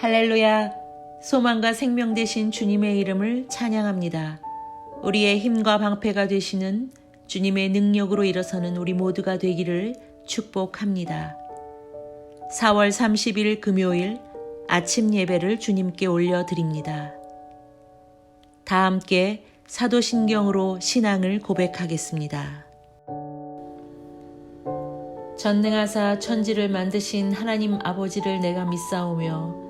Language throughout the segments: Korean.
할렐루야! 소망과 생명 되신 주님의 이름을 찬양합니다. 우리의 힘과 방패가 되시는 주님의 능력으로 일어서는 우리 모두가 되기를 축복합니다. 4월 30일 금요일 아침 예배를 주님께 올려드립니다. 다 함께 사도신경으로 신앙을 고백하겠습니다. 전능하사 천지를 만드신 하나님 아버지를 내가 믿사오며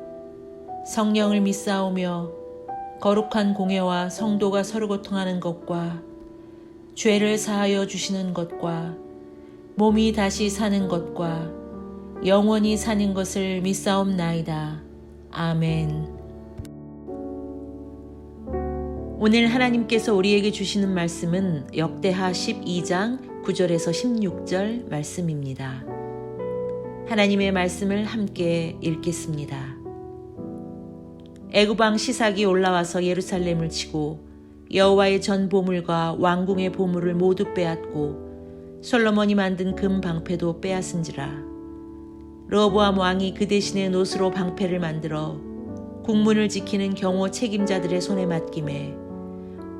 성령을 믿사오며 거룩한 공예와 성도가 서로 고통하는 것과 죄를 사하여 주시는 것과 몸이 다시 사는 것과 영원히 사는 것을 믿사옵나이다. 아멘. 오늘 하나님께서 우리에게 주시는 말씀은 역대하 12장 9절에서 16절 말씀입니다. 하나님의 말씀을 함께 읽겠습니다. 애굽왕 시삭이 올라와서 예루살렘을 치고 여호와의 전 보물과 왕궁의 보물을 모두 빼앗고 솔로몬이 만든 금 방패도 빼앗은지라 로보암 왕이 그 대신에 노스로 방패를 만들어 국문을 지키는 경호 책임자들의 손에 맡김에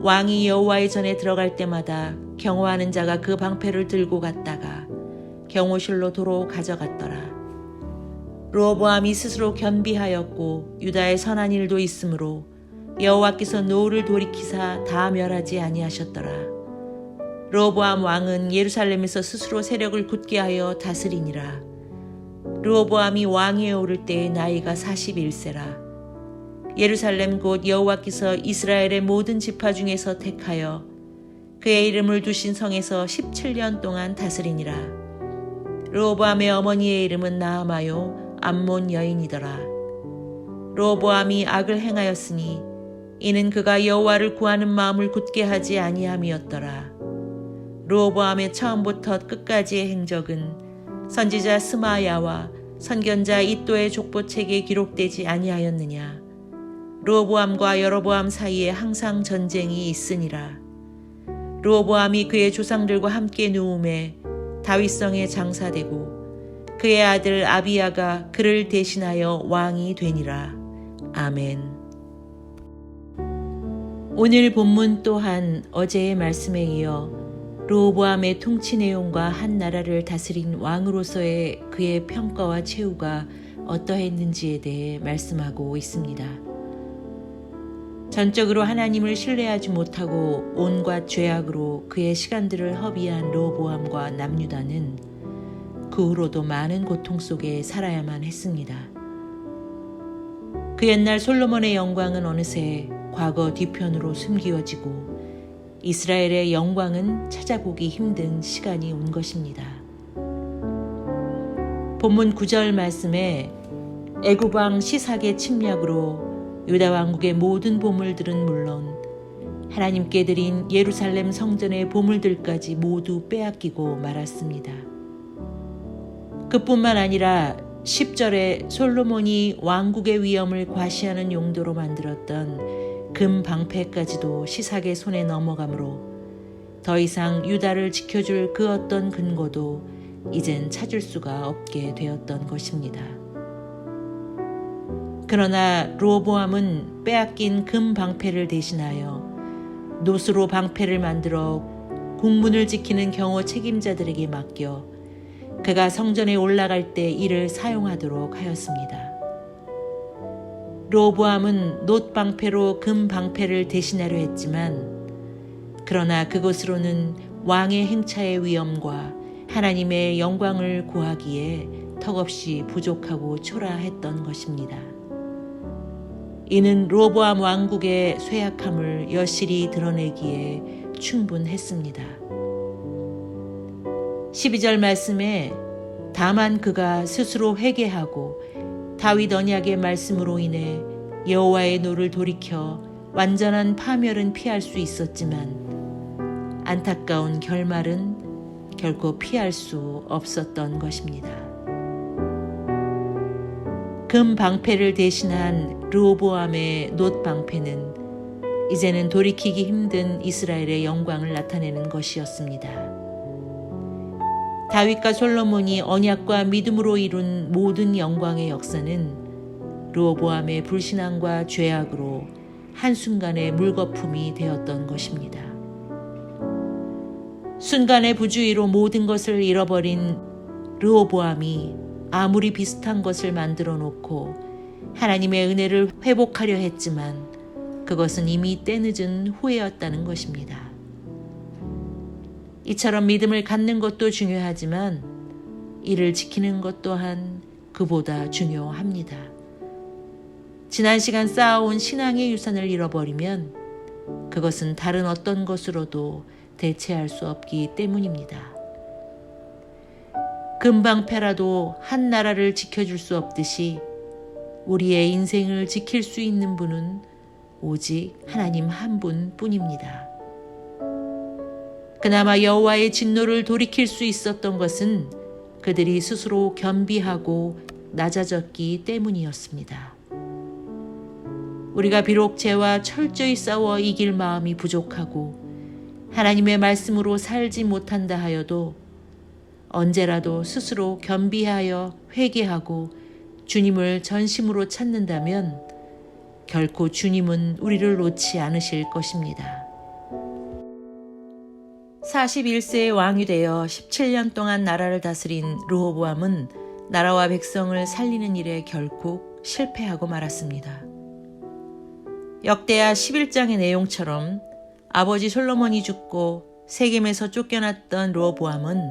왕이 여호와의 전에 들어갈 때마다 경호하는 자가 그 방패를 들고 갔다가 경호실로 도로 가져갔더라. 로보암이 스스로 겸비하였고 유다의 선한 일도 있으므로 여호와께서 노를 돌이키사 다 멸하지 아니하셨더라. 로보암 왕은 예루살렘에서 스스로 세력을 굳게 하여 다스리니라. 로보암이 왕위에 오를 때의 나이가 41세라. 예루살렘 곧 여호와께서 이스라엘의 모든 지파 중에서 택하여 그의 이름을 두신 성에서 17년 동안 다스리니라. 로보암의 어머니의 이름은 나아마요 암몬 여인이더라. 로보암이 악을 행하였으니 이는 그가 여호와를 구하는 마음을 굳게 하지 아니함이었더라. 로보암의 처음부터 끝까지의 행적은 선지자 스마야와 선견자 이또의 족보책에 기록되지 아니하였느냐. 로보암과 여로보암 사이에 항상 전쟁이 있으니라. 로보암이 그의 조상들과 함께 누움에 다윗성에 장사되고 그의 아들 아비야가 그를 대신하여 왕이 되니라. 아멘. 오늘 본문 또한 어제의 말씀에 이어 로보암의 통치 내용과 한 나라를 다스린 왕으로서의 그의 평가와 최후가 어떠했는지에 대해 말씀하고 있습니다. 전적으로 하나님을 신뢰하지 못하고 온갖 죄악으로 그의 시간들을 허비한 로보암과 남유다는 그 후로도 많은 고통 속에 살아야만 했습니다. 그 옛날 솔로몬의 영광은 어느새 과거 뒤편으로 숨기어지고 이스라엘의 영광은 찾아보기 힘든 시간이 온 것입니다. 본문 9절 말씀에 애굽왕 시삭의 침략으로 유다 왕국의 모든 보물들은 물론 하나님께 드린 예루살렘 성전의 보물들까지 모두 빼앗기고 말았습니다. 그뿐만 아니라 10절에 솔로몬이 왕국의 위엄을 과시하는 용도로 만들었던 금 방패까지도 시삭의 손에 넘어가므로 더 이상 유다를 지켜줄 그 어떤 근거도 이젠 찾을 수가 없게 되었던 것입니다. 그러나 로보암은 빼앗긴 금 방패를 대신하여 노스로 방패를 만들어 국문을 지키는 경호 책임자들에게 맡겨 그가 성전에 올라갈 때 이를 사용하도록 하였습니다. 로보암은 놋 방패로 금 방패를 대신하려 했지만 그러나 그것으로는 왕의 행차의 위엄과 하나님의 영광을 구하기에 턱없이 부족하고 초라했던 것입니다. 이는 로보암 왕국의 쇠약함을 여실히 드러내기에 충분했습니다. 12절 말씀에 다만 그가 스스로 회개하고 다윗 언약의 말씀으로 인해 여호와의 노를 돌이켜 완전한 파멸은 피할 수 있었지만 안타까운 결말은 결코 피할 수 없었던 것입니다. 금 방패를 대신한 르호보암의 놋 방패는 이제는 돌이키기 힘든 이스라엘의 영광을 나타내는 것이었습니다. 다윗과 솔로몬이 언약과 믿음으로 이룬 모든 영광의 역사는 르호보암의 불신앙과 죄악으로 한순간의 물거품이 되었던 것입니다. 순간의 부주의로 모든 것을 잃어버린 르호보암이 아무리 비슷한 것을 만들어 놓고 하나님의 은혜를 회복하려 했지만 그것은 이미 때늦은 후회였다는 것입니다. 이처럼 믿음을 갖는 것도 중요하지만 이를 지키는 것 또한 그보다 중요합니다. 지난 시간 쌓아온 신앙의 유산을 잃어버리면 그것은 다른 어떤 것으로도 대체할 수 없기 때문입니다. 금방패라도 한 나라를 지켜줄 수 없듯이 우리의 인생을 지킬 수 있는 분은 오직 하나님 한 분 뿐입니다. 그나마 여호와의 진노를 돌이킬 수 있었던 것은 그들이 스스로 겸비하고 낮아졌기 때문이었습니다. 우리가 비록 죄와 철저히 싸워 이길 마음이 부족하고 하나님의 말씀으로 살지 못한다 하여도 언제라도 스스로 겸비하여 회개하고 주님을 전심으로 찾는다면 결코 주님은 우리를 놓지 않으실 것입니다. 41세의 왕이 되어 17년 동안 나라를 다스린 르호보암은 나라와 백성을 살리는 일에 결국 실패하고 말았습니다. 역대하 11장의 내용처럼 아버지 솔로몬이 죽고 세겜에서 쫓겨났던 르호보암은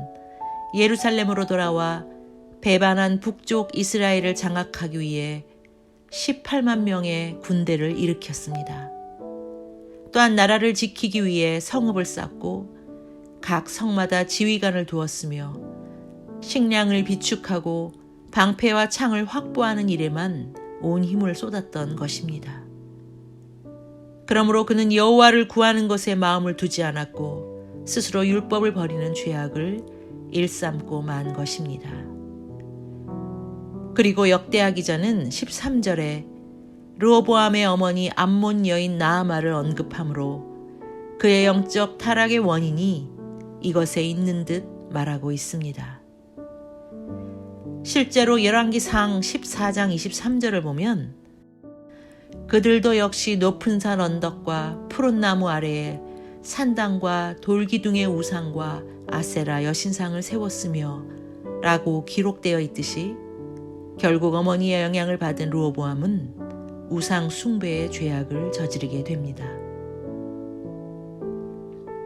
예루살렘으로 돌아와 배반한 북쪽 이스라엘을 장악하기 위해 18만 명의 군대를 일으켰습니다. 또한 나라를 지키기 위해 성읍을 쌓고 각 성마다 지휘관을 두었으며 식량을 비축하고 방패와 창을 확보하는 일에만 온 힘을 쏟았던 것입니다. 그러므로 그는 여호와를 구하는 것에 마음을 두지 않았고 스스로 율법을 버리는 죄악을 일삼고 만 것입니다. 그리고 역대하 기자는 13절에 르호보암의 어머니 암몬 여인 나아마를 언급하므로 그의 영적 타락의 원인이 이것에 있는 듯 말하고 있습니다. 실제로 열왕기상 14장 23절을 보면 그들도 역시 높은 산 언덕과 푸른 나무 아래에 산당과 돌기둥의 우상과 아세라 여신상을 세웠으며 라고 기록되어 있듯이 결국 어머니의 영향을 받은 루오보암은 우상 숭배의 죄악을 저지르게 됩니다.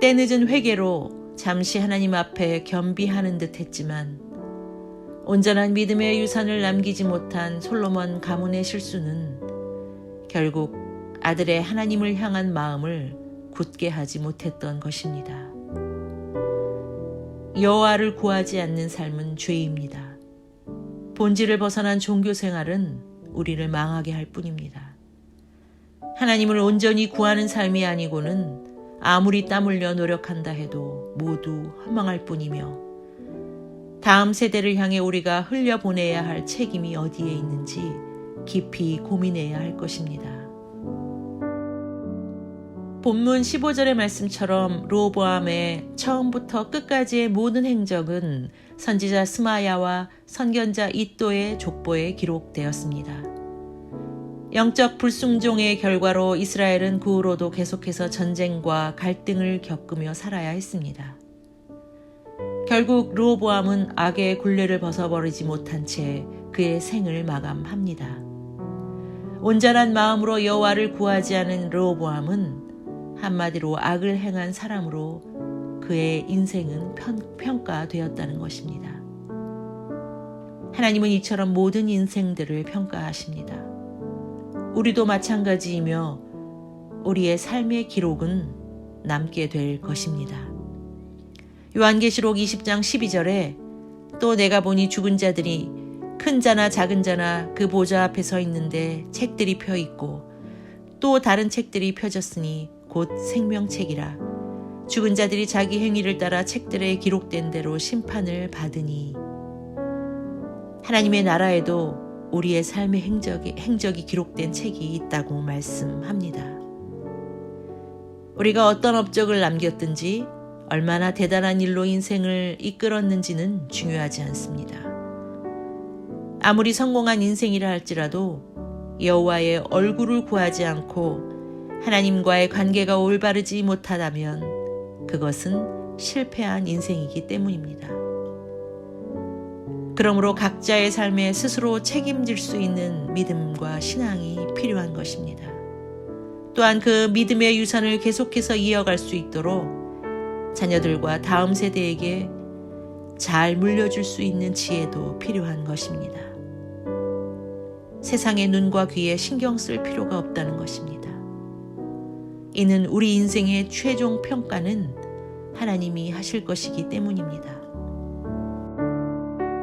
때늦은 회개로 잠시 하나님 앞에 겸비하는 듯 했지만 온전한 믿음의 유산을 남기지 못한 솔로몬 가문의 실수는 결국 아들의 하나님을 향한 마음을 굳게 하지 못했던 것입니다. 여호와를 구하지 않는 삶은 죄입니다. 본질을 벗어난 종교 생활은 우리를 망하게 할 뿐입니다. 하나님을 온전히 구하는 삶이 아니고는 아무리 땀 흘려 노력한다 해도 모두 허망할 뿐이며 다음 세대를 향해 우리가 흘려보내야 할 책임이 어디에 있는지 깊이 고민해야 할 것입니다. 본문 15절의 말씀처럼 로보암의 처음부터 끝까지의 모든 행적은 선지자 스마야와 선견자 이또의 족보에 기록되었습니다. 영적 불순종의 결과로 이스라엘은 그 후로도 계속해서 전쟁과 갈등을 겪으며 살아야 했습니다. 결국 르호보암은 악의 굴레를 벗어버리지 못한 채 그의 생을 마감합니다. 온전한 마음으로 여호와를 구하지 않은 르호보암은 한마디로 악을 행한 사람으로 그의 인생은 편, 평가되었다는 것입니다. 하나님은 이처럼 모든 인생들을 평가하십니다. 우리도 마찬가지이며 우리의 삶의 기록은 남게 될 것입니다. 요한계시록 20장 12절에 또 내가 보니 죽은 자들이 큰 자나 작은 자나 그 보좌 앞에 서 있는데 책들이 펴 있고 또 다른 책들이 펴졌으니 곧 생명책이라 죽은 자들이 자기 행위를 따라 책들에 기록된 대로 심판을 받으니 하나님의 나라에도 우리의 삶의 행적이, 행적이 기록된 책이 있다고 말씀합니다. 우리가 어떤 업적을 남겼든지 얼마나 대단한 일로 인생을 이끌었는지는 중요하지 않습니다. 아무리 성공한 인생이라 할지라도 여호와의 얼굴을 구하지 않고 하나님과의 관계가 올바르지 못하다면 그것은 실패한 인생이기 때문입니다. 그러므로 각자의 삶에 스스로 책임질 수 있는 믿음과 신앙이 필요한 것입니다. 또한 그 믿음의 유산을 계속해서 이어갈 수 있도록 자녀들과 다음 세대에게 잘 물려줄 수 있는 지혜도 필요한 것입니다. 세상의 눈과 귀에 신경 쓸 필요가 없다는 것입니다. 이는 우리 인생의 최종 평가는 하나님이 하실 것이기 때문입니다.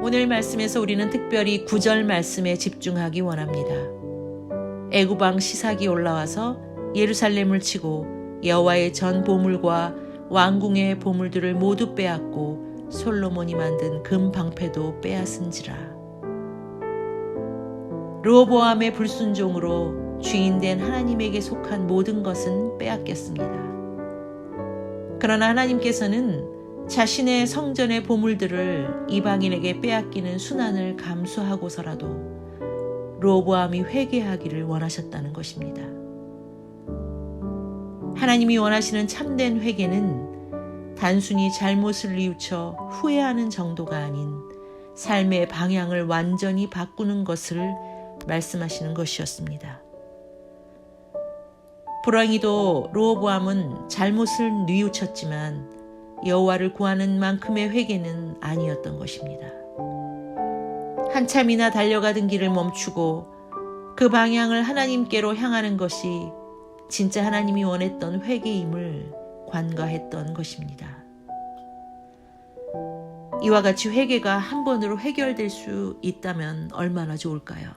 오늘 말씀에서 우리는 특별히 구절 말씀에 집중하기 원합니다. 애구방 시삭이 올라와서 예루살렘을 치고 여호와의 전 보물과 왕궁의 보물들을 모두 빼앗고 솔로몬이 만든 금 방패도 빼앗은지라. 르호보암의 불순종으로 주인된 하나님에게 속한 모든 것은 빼앗겼습니다. 그러나 하나님께서는 자신의 성전의 보물들을 이방인에게 빼앗기는 순환을 감수하고서라도 로보암이 회개하기를 원하셨다는 것입니다. 하나님이 원하시는 참된 회개는 단순히 잘못을 뉘우쳐 후회하는 정도가 아닌 삶의 방향을 완전히 바꾸는 것을 말씀하시는 것이었습니다. 불행히도 로보암은 잘못을 뉘우쳤지만 여호와를 구하는 만큼의 회개는 아니었던 것입니다. 한참이나 달려가던 길을 멈추고 그 방향을 하나님께로 향하는 것이 진짜 하나님이 원했던 회개임을 관가했던 것입니다. 이와 같이 회개가 한 번으로 해결될 수 있다면 얼마나 좋을까요?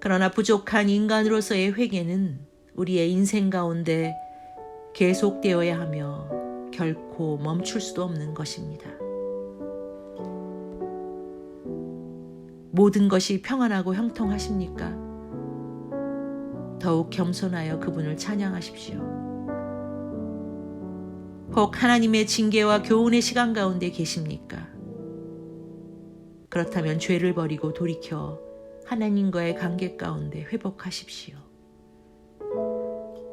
그러나 부족한 인간으로서의 회개는 우리의 인생 가운데 계속되어야 하며 결코 멈출 수도 없는 것입니다. 모든 것이 평안하고 형통하십니까? 더욱 겸손하여 그분을 찬양하십시오. 혹 하나님의 징계와 교훈의 시간 가운데 계십니까? 그렇다면 죄를 버리고 돌이켜 하나님과의 관계 가운데 회복하십시오.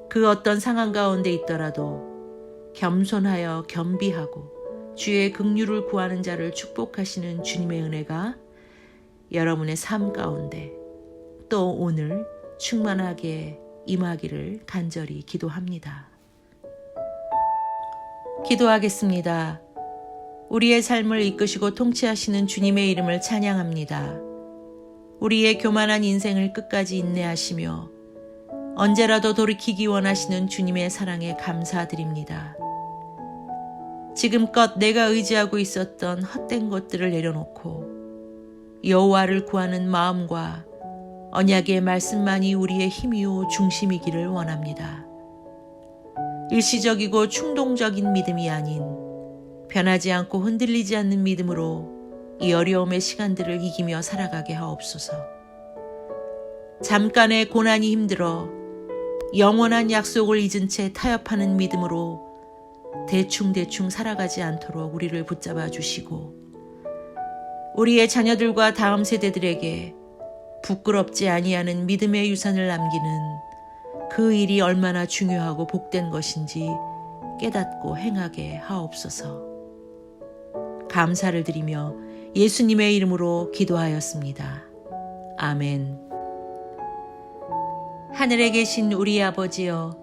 그 어떤 상황 가운데 있더라도 겸손하여 겸비하고 주의 긍휼을 구하는 자를 축복하시는 주님의 은혜가 여러분의 삶 가운데 또 오늘 충만하게 임하기를 간절히 기도합니다. 기도하겠습니다. 우리의 삶을 이끄시고 통치하시는 주님의 이름을 찬양합니다. 우리의 교만한 인생을 끝까지 인내하시며 언제라도 돌이키기 원하시는 주님의 사랑에 감사드립니다. 지금껏 내가 의지하고 있었던 헛된 것들을 내려놓고 여호와를 구하는 마음과 언약의 말씀만이 우리의 힘이요 중심이기를 원합니다. 일시적이고 충동적인 믿음이 아닌 변하지 않고 흔들리지 않는 믿음으로 이 어려움의 시간들을 이기며 살아가게 하옵소서. 잠깐의 고난이 힘들어 영원한 약속을 잊은 채 타협하는 믿음으로 대충대충 살아가지 않도록 우리를 붙잡아 주시고 우리의 자녀들과 다음 세대들에게 부끄럽지 아니하는 믿음의 유산을 남기는 그 일이 얼마나 중요하고 복된 것인지 깨닫고 행하게 하옵소서. 감사를 드리며 예수님의 이름으로 기도하였습니다. 아멘. 하늘에 계신 우리 아버지여,